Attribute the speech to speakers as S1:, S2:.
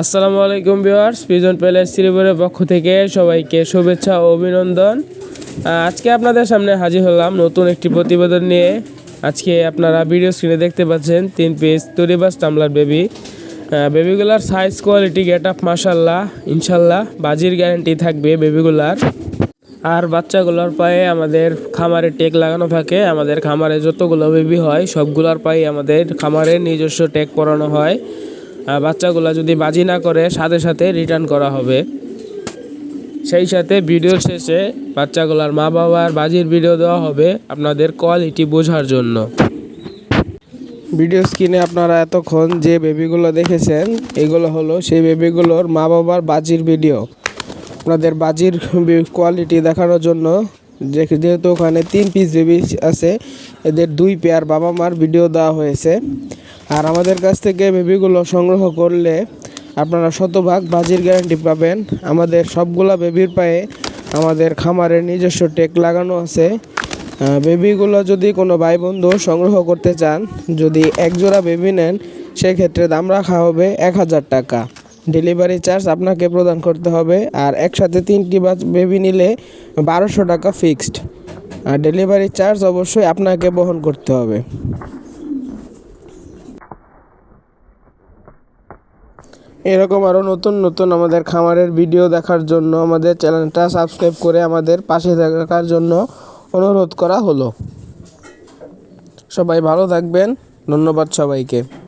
S1: আসসালামু আলাইকুম viewers prison palace শ্রীপুরের পক্ষ থেকে সবাইকে শুভেচ্ছা ও অভিনন্দন। আজকে আপনাদের সামনে হাজির হলাম নতুন একটি প্রতিবেদন নিয়ে। আজকে আপনারা ভিডিও স্ক্রিনে দেখতে পাচ্ছেন তিন পিস তরিবাস টামলার বেবি বেবিগুলার সাইজ কোয়ালিটি গেট আপ মাসাল্লাহ ইনশাল্লাহ বাজির গ্যারেন্টি থাকবে বেবিগুলার আর বাচ্চাগুলোর পায়ে আমাদের খামারে টেক লাগানো থাকে। আমাদের খামারে যতগুলো বেবি হয়, সবগুলোর পায়ে আমাদের খামারে নিজস্ব টেক পরানো হয়। বাচ্চাগুলো যদি বাজি না করে, সাথে সাথে রিটার্ন করা হবে। সেই সাথে ভিডিও শেষে বাচ্চাগুলোর মা বাবার বাজির ভিডিও দেওয়া হবে আপনাদের কোয়ালিটি বোঝার জন্য। ভিডিও স্ক্রিনে আপনারা এতক্ষণ যে বেবিগুলো দেখেছেন, এগুলো হলো সেই বেবিগুলোর মা বাবার বাজির ভিডিও আপনাদের বাজির কোয়ালিটি দেখানোর জন্য যেহেতু ওখানে তিন পিস বেবি আছে, এদের দুই পেয়ার বাবা মার ভিডিও দেওয়া হয়েছে। আর আমাদের কাছ থেকে বেবিগুলো সংগ্রহ করলে আপনারা শতভাগ বাজির গ্যারান্টি পাবেন। আমাদের সবগুলা বেবির পায়ে আমাদের খামারের নিজস্ব টেক লাগানো আছে। বেবিগুলো যদি কোনো ভাই বন্ধু সংগ্রহ করতে চান, যদি এক জোড়া বেবি নেন, সেক্ষেত্রে দাম রাখা হবে এক হাজার টাকা। ডেলিভারি চার্জ আপনাকে প্রদান করতে হবে আর একসাথে তিনটি বা বেবি নিলে বারোশো টাকা ফিক্সড। আর ডেলিভারি চার্জ অবশ্যই আপনাকে বহন করতে হবে। এরকম আরও নতুন নতুন আমাদের খামারের ভিডিও দেখার জন্য আমাদের চ্যানেলটা সাবস্ক্রাইব করে আমাদের পাশে থাকার জন্য অনুরোধ করা হলো। সবাই ভালো থাকবেন। ধন্যবাদ সবাইকে।